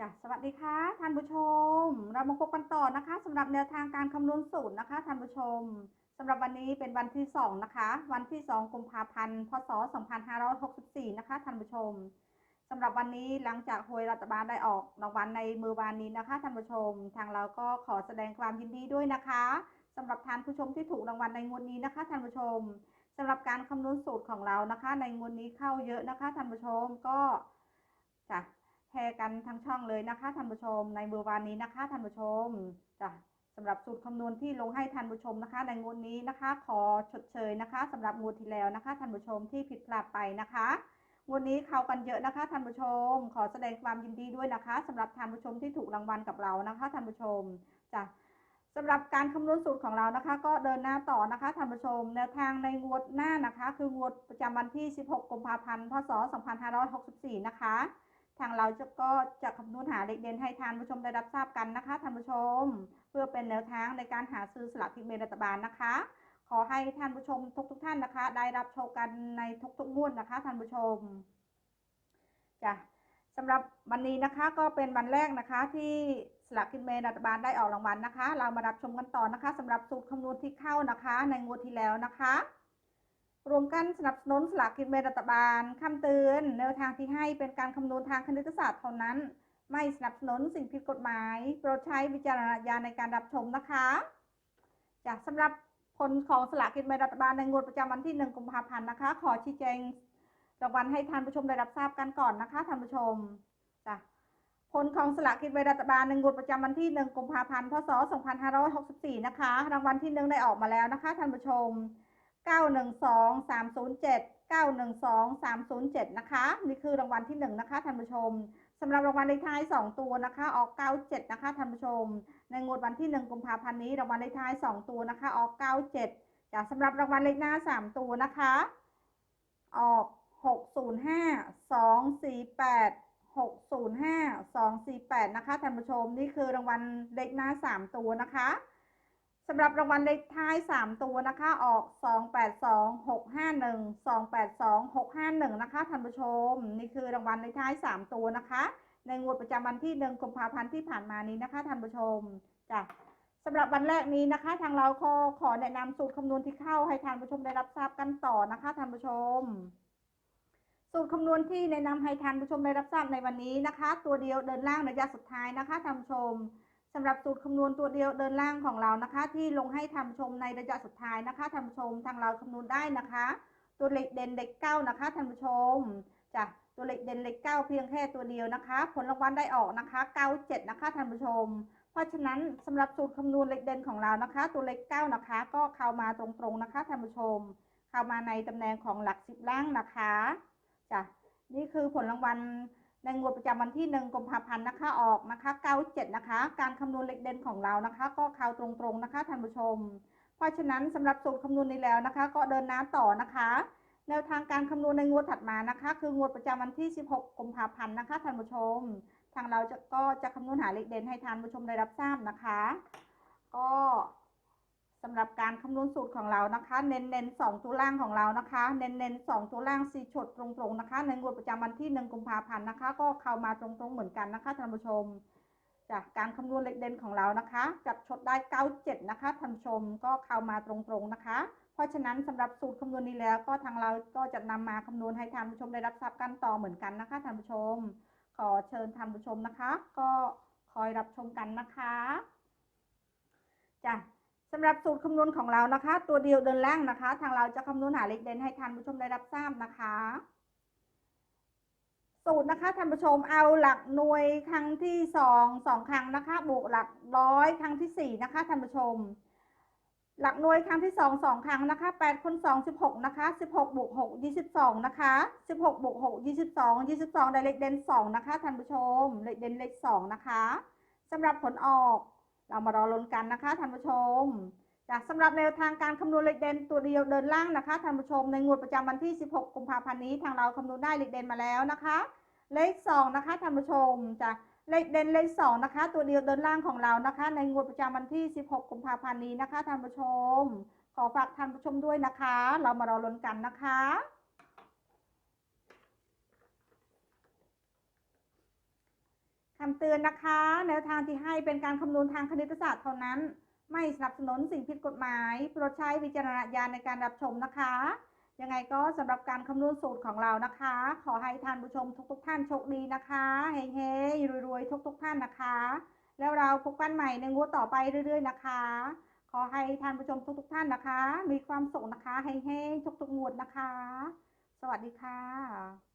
จ้ะสวัสดีค่ะท่านผู้ชม เรามาพบกันต่อนะคะสำหรับแนวทางการคำนวณสูตรนะคะท่านผู้ชมสำหรับวันนี้เป็นวันที่2นะคะ วันที่2กุมภาพันธ์พศ2564นะคะท่านผู้ชมสำหรับวันนี้หลังจากหวยรัฐบาลได้ออกรางวัลในมือวานนี้นะคะท่านผู้ชม ทางเราก็ขอแสดงความยินดีด้วยนะคะสำหรับท่านผู้ชมที่ถูกรางวัลในงวดนี้นะคะท่านผู้ชมสำหรับการคำนวณสูตรของเรานะคะ ในงวดนี้เข้าเยอะนะคะท่านผู้ชมก็จ้ะ ชร์กันทั้งช่องเลยนะคะท่านผู้ชม ในเมื่อวานนี้นะคะท่านผู้ชมจ้ะสำหรับสูตรคำนวณที่ลงให้ท่านผู้ชมนะคะ ในงวดนี้นะคะ ขอชดเชยนะคะสำหรับงวดที่แล้วนะคะท่านผู้ชมที่ผิดพลาดไปนะคะงวดนี้เข้ากันเยอะนะคะท่านผู้ชม ขอแสดงความยินดีด้วยนะคะสำหรับท่านผู้ชมที่ถูกรางวัลกับเรานะคะท่านผู้ชมจ้ะสำหรับการคำนวณสูตรของเรานะคะ ก็เดินหน้าต่อนะคะท่านผู้ชมแนวทางในงวดหน้านะคะ คืองวดประจำวันที่ 16 กุมภาพันธ์ พศ 2564 นะคะ ทางเราจะก็จะคำนวณหาเด็กเด่นให้ท่านผู้ชมได้รับทราบกันนะคะท่านผู้ชม เพื่อเป็นแนวทางในการหาซื้อสลากกินแบ่งรัฐบาลนะคะ ขอให้ท่านผู้ชมทุกทุกท่านนะคะ ได้รับโชคกันในทุกๆงวดนะคะท่านผู้ชมจ้ะสำหรับวันนี้นะคะก็เป็นวันแรกนะคะที่สลากกินแบ่งรัฐบาลได้ออกรางวัลนะคะ เรามารับชมกันต่อนะคะสำหรับสูตรคำนวณที่เข้านะคะ ในงวดที่แล้วนะคะ รวมกันสนับสนุนสลากกินแบ่งรัฐบาลคำเตือนแนวทางที่ให้เป็นการคำนวณทางคณิตศาสตร์เท่านั้น ไม่สนับสนุนสิ่งผิดกฎหมาย โปรดใช้วิจารณญาณในการรับชมนะคะจากสำหรับผลของสลากกินแบ่งรัฐบาลในงวดประจำวันที่ 1 กุมภาพันธ์นะคะ ขอชี้แจงรางวัลให้ท่านผู้ชมได้รับทราบกันก่อนนะคะท่านผู้ชมจ้ะผลของสลากกินแบ่งรัฐบาลในงวดประจำวันที่ 1 กุมภาพันธ์ พศ 2564 นะคะ รางวัลที่หนึ่งได้ออกมาแล้วนะคะท่านผู้ชม 912 307 912 307 นะคะ นี่คือรางวัลที่ 1 นะคะท่านผู้ชมสำหรับรางวัลเลขท้าย 2 ตัวนะคะ ออก 97 นะคะท่านผู้ชม ในงวดวันที่ 1 กุมภาพันธ์นี้รางวัลเลขท้าย 2 ตัวนะคะ ออก 97จากสำหรับรางวัลเลขหน้า 3 ตัวนะคะ ออก 605 248 605 248 นะคะท่านผู้ชม นี่คือรางวัลเลขหน้า 3 ตัวนะคะ สำหรับรางวัลเลขท้าย 3 ตัวนะคะออก 282 651 282 651 นะคะท่านผู้ชม นี่คือรางวัลเลขท้าย 3 ตัวนะคะ ในงวดประจำวันที่ 1กุมภาพันธ์ที่ผ่านมานี้นะคะท่านผู้ชมจ้ะสำหรับวันแรกนี้นะคะ ทางเราขอขอแนะนำสูตรคำนวณที่เข้าให้ท่านผู้ชมได้รับทราบกันต่อนะคะท่านผู้ชม สูตรคำนวณที่แนะนำให้ท่านผู้ชมได้รับทราบในวันนี้นะคะ ตัวเดียวเดินล่างระยะสุดท้ายนะคะท่านผู้ชม สำหรับสูตรคำนวณตัวเดียวเดินล่างของเรานะคะ ที่ลงให้ท่านผู้ชมในระยะสุดท้ายนะคะท่านผู้ชมทางเราคำนวณได้นะคะ ตัวเลขเด่นเลขเก้านะคะท่านผู้ชมจ้ะตัวเลขเด่นเลขเก้าเพียงแค่ตัวเดียวนะคะ ผลรางวัลได้ออกนะคะเก้าเจ็ดนะคะท่านผู้ชม เพราะฉะนั้นสำหรับสูตรคำนวณเลขเด่นของเรานะคะ ตัวเลขเก้านะคะ ก็เข้ามาตรงๆนะคะท่านผู้ชม เข้ามาในตำแหน่งของหลักสิบล่างนะคะจ้ะนี่คือผลรางวัล ในงวดประจำวันที่ 1กุมภาพันธ์นะคะออกนะคะ 97 นะคะ การคำนวณเลขเด่นของเรานะคะ ก็เข้าตรงๆนะคะท่านผู้ชม เพราะฉะนั้นสำหรับสูตรคำนวณนี้แล้วนะคะ ก็เดินหน้าต่อนะคะ แนวทางการคำนวณในงวดถัดมานะคะ คืองวดประจำวันที่ 16กุมภาพันธ์นะคะท่านผู้ชม ทางเราจะก็จะคำนวณหาเลขเด่นให้ท่านผู้ชมได้รับทราบนะคะ ก็ำหรับการคำนวณสูตรของเรานะคะ เน้นเน้นๆสองตัวล่างของเรานะคะ เน้นเน้นๆสองตัวล่างสี่ฉดตรงๆนะคะ ในงวดประจำวันที่หนึ่งกุมภาพันธ์นะคะ ก็เข้ามาตรงๆเหมือนกันนะคะท่านผู้ชม จากการคำนวณเลขเด่นของเรานะคะ จับชดได้ 97 นะคะท่านผู้ชมก็เข้ามาตรงๆนะคะ เพราะฉะนั้นสำหรับสูตรคำนวณนี้แล้ว ก็ทางเราก็จะนำมาคำนวณให้ท่านผู้ชมได้รับทราบกันต่อเหมือนกันนะคะท่านผู้ชม ขอเชิญท่านผู้ชมนะคะ ก็คอยรับชมกันนะคะจ้ะ สำหรับสูตรคำนวณของเรานะคะ ตัวเดียวเดินล่างนะคะ ทางเราจะคำนวณหาเลขเด่นให้ท่านผู้ชมได้รับทราบนะคะ สูตรนะคะท่านผู้ชมเอาหลักหน่วยครั้งที่สองสองครั้งนะคะ บวกหลักร้อยครั้งที่สี่นะคะท่านผู้ชม หลักหน่วยครั้งที่สองสองครั้งนะคะแปดคูณสองสิบหกนะคะสิบหกบวกหกยี่สิบสองนะคะสิบหกบวกหกยี่สิบสองยี่สิบสองได้เลขเด่นสองนะคะท่านผู้ชมเลขเด่นเลขสองนะคะสำหรับผลออก เรามารอลุ้นกันนะคะท่านผู้ชมจากสำหรับแนวทางการคำนวณเลขเด่นตัวเดียวเดินล่างนะคะท่านผู้ชมในงวดประจำวันที่ 16 กุมภาพันธ์นี้ทางเราคำนวณได้เลขเด่นมาแล้วนะคะ เลข 2 นะคะท่านผู้ชมจากเลขเด่นเลข 2 นะคะ ตัวเดียวเดินล่างของเรานะคะ ในงวดประจำวันที่ 16 กุมภาพันธ์นี้นะคะท่านผู้ชม ขอฝากท่านผู้ชมด้วยนะคะ เรามารอลุ้นกันนะคะ คำเตือนนะคะแนวทางที่ให้เป็นการคำนวณทางคณิตศาสตร์เท่านั้น ไม่สนับสนุนสิ่งผิดกฎหมาย โปรดใช้วิจารณญาณในการรับชมนะคะ ยังไงก็สำหรับการคำนวณสูตรของเรานะคะ ขอให้ท่านผู้ชมทุกๆท่านโชคดีนะคะเฮ้ๆรวยๆทุกๆท่านนะคะ แล้วเราพบกันใหม่ในงวดต่อไปเรื่อย ๆ นะคะ ขอให้ท่านผู้ชมทุกๆท่านนะคะ มีความสุขนะคะเฮ้ยๆทุกๆงวดนะคะ สวัสดีค่ะ